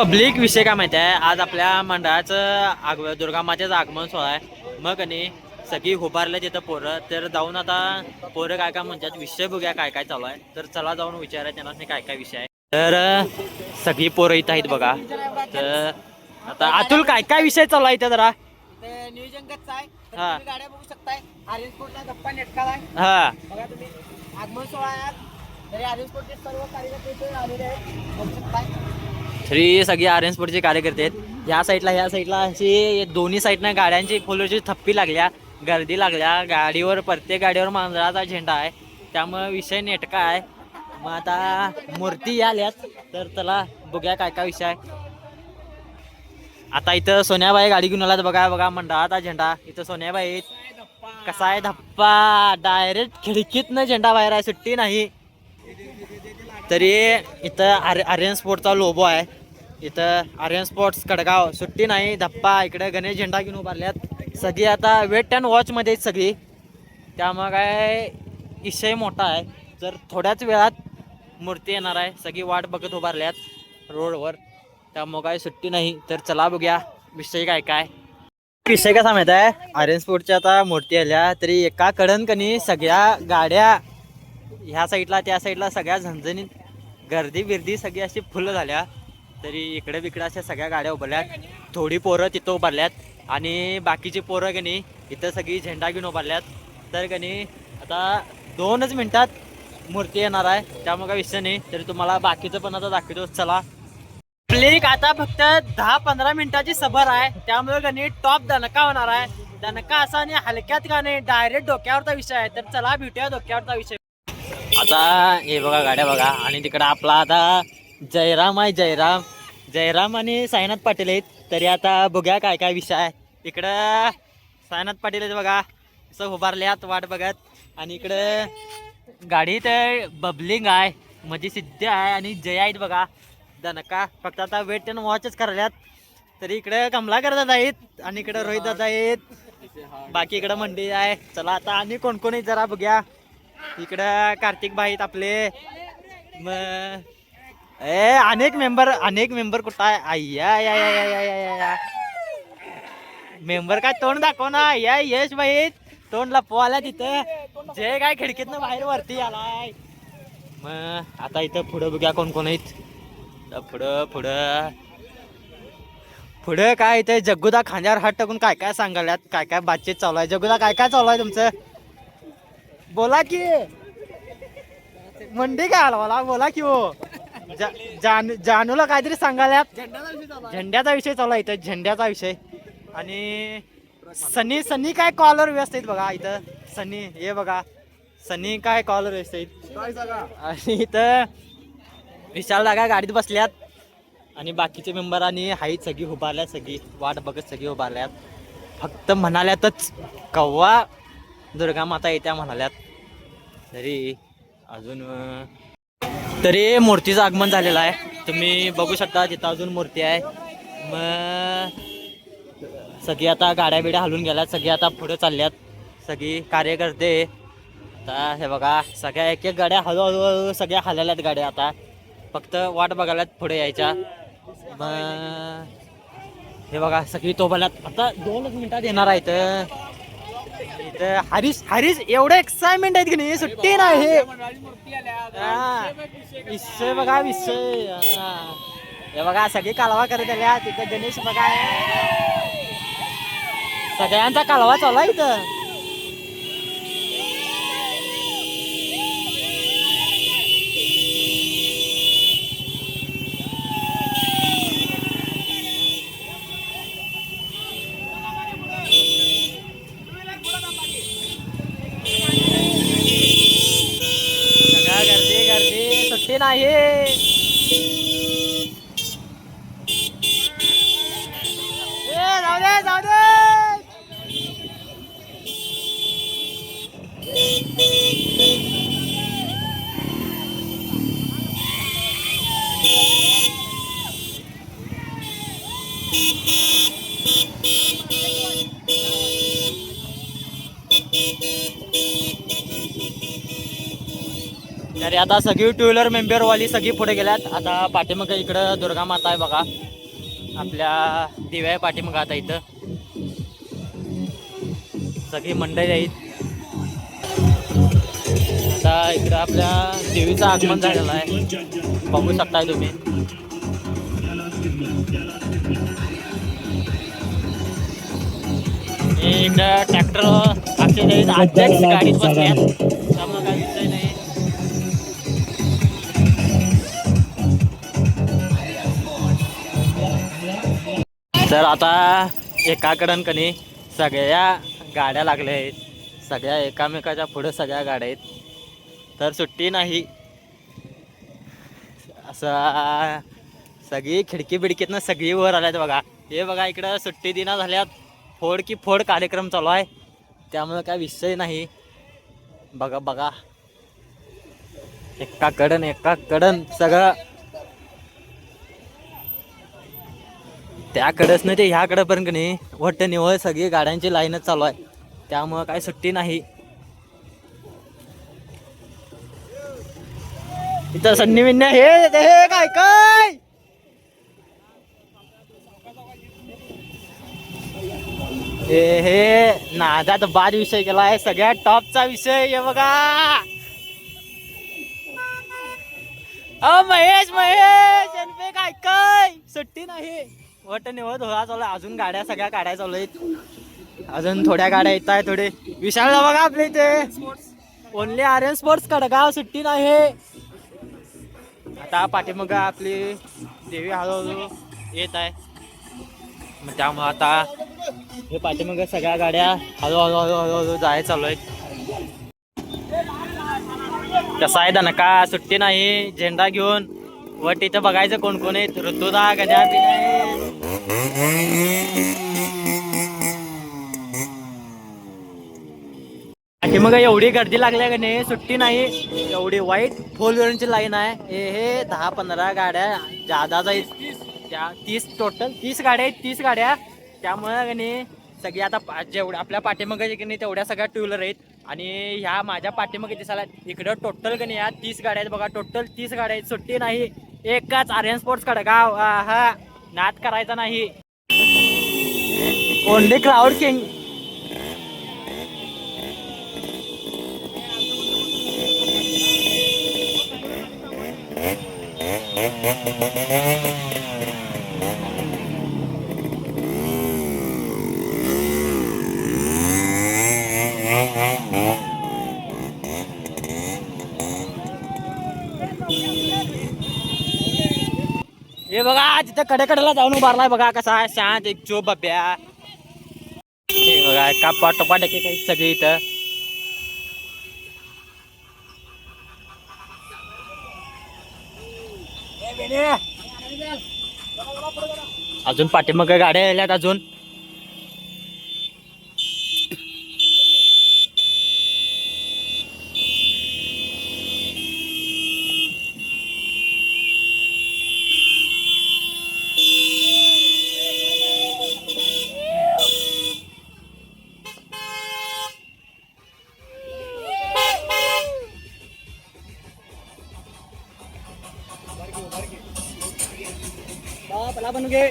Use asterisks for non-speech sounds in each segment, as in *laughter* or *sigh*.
Public विषय काय माहिती आहे? आज आपल्या मंडळाचं आग दुर्गा मातेचं आगमन सोहळा आहे. मग कनी सगळी उभारले तिथं पोरं. तर जाऊन आता पोरं काय काय म्हणतात विषय बघूया काय काय चालू आहे. तर चला जाऊन विचारा त्यांना काय काय विषय आहे. तर सगळी पोरं इथं आहेत बघा. तर आता अतुल काय काय विषय चालू आहे इथं जरा? नियोजन कसं आहे. तर हा. तुम्ही गाड्या बघू शकताय. आर्यन स्पोर्टला गप्पा नेटकाला आहे. हा. बघा तुम्ही. आगमन सोहळा आहे आज. तरी आर्यन स्पोर्टचे सर्व कार्यकर्ते इथे आलेले आहेत. बघू शकताय. श्री सगळी आर्यन स्पोर्टचे कार्यकर्ते आहेत. या साईडला ह्या साईडला अशी दोन्ही साईडनं गाड्यांची फुलची थप्पी लागल्या गर्दी लागल्या. गाडीवर प्रत्येक गाडीवर मांजराचा झेंडा आहे. त्यामुळे विषय नेटका आहे. मग आता मूर्ती आल्यात तर त्याला बघूया काय काय विषय आहे. आता इथं सोन्याबाई गाडी घेऊन आलात बघा बघा मंडळाचा झेंडा. इथं सोन्याबाई कसा आहे धप्पा? डायरेक्ट खिडकीतनं झेंडा बाहेर आहे सुट्टी नाही. तरी इथं आर्य आर्यन स्पोर्टचा लोबो आहे. इथं आर्यन स्पोर्ट्स कडगाव. सुट्टी नाही धप्पा. इकडे गणेश झेंडा घेऊन उभारल्यात सगळी आता वेट अँड वॉचमध्ये आहेत सगळी. त्यामुळं काय विषय मोठा आहे. जर थोड्याच वेळात मूर्ती येणार आहे सगळी वाट बघत उभारल्यात रोडवर. त्यामुळं काय सुट्टी नाही तर चला बघूया विषय काय काय. विषय कसा माहीत आहे? आर्यन स्पोर्टच्या आता मूर्ती आल्या तरी एका कडन कनी सगळ्या गाड्या ह्या साईडला त्या साईडला सगळ्या झणझणीत गर्दी बिर्दी सगळी अशी फुलं झाल्या. तरी इकडे बिकडे अशा सगळ्या गाड्या उभारल्यात. थोडी पोरं तिथं उभारल्यात. आणि बाकीची पोरं गणी इथं सगळी झेंडा घेऊन उभारल्यात. तर गणी आता दोनच मिनटात मूर्ती येणार आहे. त्यामुळे काही विषय नाही. तरी तुम्हाला बाकीचं पण आता दाखवतो. चला. प्लेक आता फक्त दहा पंधरा मिनिटाची सभर आहे. त्यामुळे गणी टॉप दणका होणार आहे. दणका असा आणि हलक्यात का नाही डायरेक्ट डोक्यावरचा विषय आहे. तर चला भेटूया डोक्यावरचा विषय. आता हे बघा गाड्या बघा. आणि तिकडं आपला आता जयराम आहे जयराम. जयराम आणि साईनाथ पाटील आहेत. तरी आता बघूया काय काय विषय आहे. इकडं साईनाथ पाटील आहेत बघा. असं उभारल्यात वाट बघत. आणि इकडं गाडीत बबलिंग आहे. म्हणजे सिद्ध आहे आणि जय आहेत बघा. दनका फक्त आता वेट अँड वॉचच करायल्यात. तरी इकडे कमलाकर दादा आहेत आणि इकडे रोहित दादा आहेत. बाकी इकडं मंडी आहे. चला आता आणि कोण कोण आहेत जरा बघूया. इकडं कार्तिक भाई आहेत आपले. मग ए अनेक मेंबर अनेक मेंबर कुठं आहे? आय्या या या या या या या मेंबर काय तोंड दाखव ना या यश भाई तोंड लपवायला तिथं. जे काय खिडकीतनं बाहेर वरती आलाय. मग आता इथं पुढं बघ्या कोण कोण आहेत. पुढं पुढं. पुढं काय इथे जग्गुदा खांद्यावर हात टाकून काय काय सांगायला काय काय बातचीत चालू आहे? जग्गुदा काय काय चालू आहे तुमचं? बोला की. मंडी काय आला मला बोला की हो. जानू जानूला काहीतरी सांगाल्यात झेंड्याचा विषय चालू आहे. इथं झेंड्याचा विषय. आणि सनी सनी काय कॉलर व्यवस्थित बघा इथं. सनी हे बघा. सनी काय कॉलर व्यवस्थित. आणि इथं विशाल दागा गाडीत बसल्यात. आणि बाकीचे मेंबर आणि हाईत सगळी उभारल्यात सगळी वाट बघत सगळी उभारल्यात. फक्त म्हणाल्यातच कव्वा दुर्गा माता येत्या म्हणाल्यात. तरी अजून तरी मूर्तीचं आगमन झालेलं आहे. तुम्ही बघू शकता तिथं अजून मूर्ती आहे. मग सगळी आता गाड्या बिड्या हलून गेल्यात सगळी आता पुढे चालल्यात. सगळी कार्यकर्ते. आता हे बघा सगळ्या एक एक गाड्या हळूहळू सगळ्या सगळ्या आहेत गाड्या आता. फक्त वाट बघायलात पुढे यायच्या. मग हे बघा सगळी तोबल्यात आता दोनच मिनिटात येणार आहेत. इथं हरीश हरीश एवढं एक्साइटमेंट आहेत की नाही? सुट्टी नाही. हे हा. विषय बघा विषय. हा. हे बघा सगळी कालवा करत आल्या. तिथं गणेश बघा. सगळ्यांचा कालवा चालू आहे इथं. गर्दी तर आता सगळी टू व्हीलर मेंबरवाली सगळी पुढे गेल्यात. आता पाठीमागं इकडं दुर्गा माता आहे बघा. आपल्या दिव्या पाठीमागं आता इथं. सगळी मंडळी आहेत. आता इकडं आपल्या देवीचं आगमन झालेलं आहे. बघू शकताय तुम्ही. इकडं ट्रॅक्टर असे अध्यक्ष गाडीत बसल्या तर आता एकाकडं कनी सगळ्या गाड्या लागल्या आहेत. सगळ्या एकामेकाच्या पुढे सगळ्या गाड्या आहेत. तर सुट्टी नाही. असं सगळी खिडकी बिडकीतनं सगळी वर आल्यात बघा. हे बघा इकडं सुट्टी दिना झाल्यात. फोड की फोड कार्यक्रम चालू आहे. त्यामुळे काय विषय नाही. बघा बघा. एका कडन एका कडन सगळं त्याकडंच नाही ते ह्याकडं पण की नाही वट्ट निवळ सगळी गाड्यांची लाईनच चालू आहे. त्यामुळं काय सुट्टी नाही. इथं सन्नी विन्या हे हे काय काय? हे हे नादात बाद विषय केला आहे. सगळ्यात टॉपचा विषय हे बघा. अ महेश महेश काय काय? सुट्टी नाही. वट निवड धोळा चालू आहे. अजून गाड्या सगळ्या काढायला चालू आहेत अजून थोड्या गाड्या येत आहे थोडे. विशाल बघा आपल्या इथे. ओनली आर्यन स्पोर्ट्स कडगाव सुट्टी नाही. आता पाठीमग आपली देवी हळूहळू येत आहे. मग त्यामुळं आता हे पाठीमग सगळ्या गाड्या हळूहळू हळूहळू हळू जायला चालू आहेत कसं आहे दणका सुट्टी नाही. झेंडा घेऊन वट इथं बघायचं कोण कोण आहेत. ऋतुदा गजा आणि मग एवढी गर्दी लागल्या का नाही? सुट्टी नाही. एवढी वाईट फोर व्हीलरची लाईन आहे. हे हे दहा पंधरा गाड्या जादा जाईल त्या तीस टोटल तीस गाड्या आहेत तीस गाड्या. त्यामुळे का नाही सगळी आता जेवढ्या आपल्या पाठीमागे की नाही तेवढ्या सगळ्या टू व्हीलर आहेत. आणि ह्या माझ्या पाठीमागे दिसायला इकडं टोटल का नाही या तीस गाड्या आहेत बघा. टोटल तीस गाड्या आहेत. सुट्टी नाही. एकच आर्यन स्पोर्ट्स कडगाव हा नाद करायचा नाही. Only crowd king. *laughs* हे बघा तिथे कडेकडेला जाऊन उभारलाय बघा कसा आहे. शांत एक चोप बाप्या. हे बघा का पाठोपाठ एक काही सगळी इथं. अजून पाठीमाग गाड्या आल्यात अजून. पला बनू घे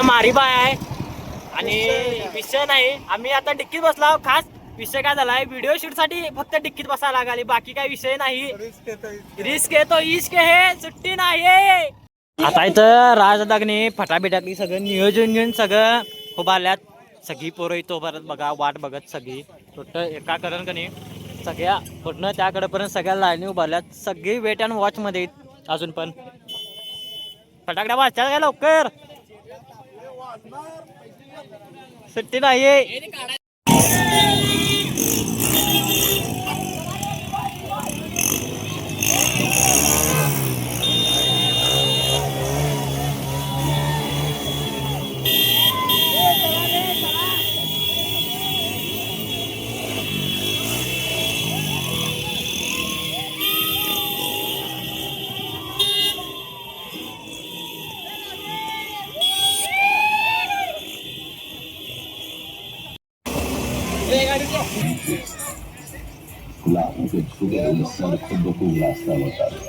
मारी बाय आहे. आणि विषय नाही. आम्ही आता डिक्कीत बसला खास विषय काय झालाय? व्हिडिओ शूटसाठी फक्त डिक्कीत बसायला लागली. बाकी काही विषय नाही. रिस्क येतो इश्क हे सुट्टी नाही आता इथं राजदागने फटाबिटाकली सगळं नियोजन घेऊन सगळं उभारल्यात सगळी पोरं इथं उभारत बघा वाट बघत सगळी. टोटल एका करण कनी सगळ्या पूर्ण त्याकडेपर्यंत सगळ्या लाईनी उभारल्यात सगळी वेट अँड वॉच मध्ये अजून पण. फटाकड्या वाजच्या काय लवकर? सुट्टी नाही Благодаря за ссылку, чтобы кула осталась.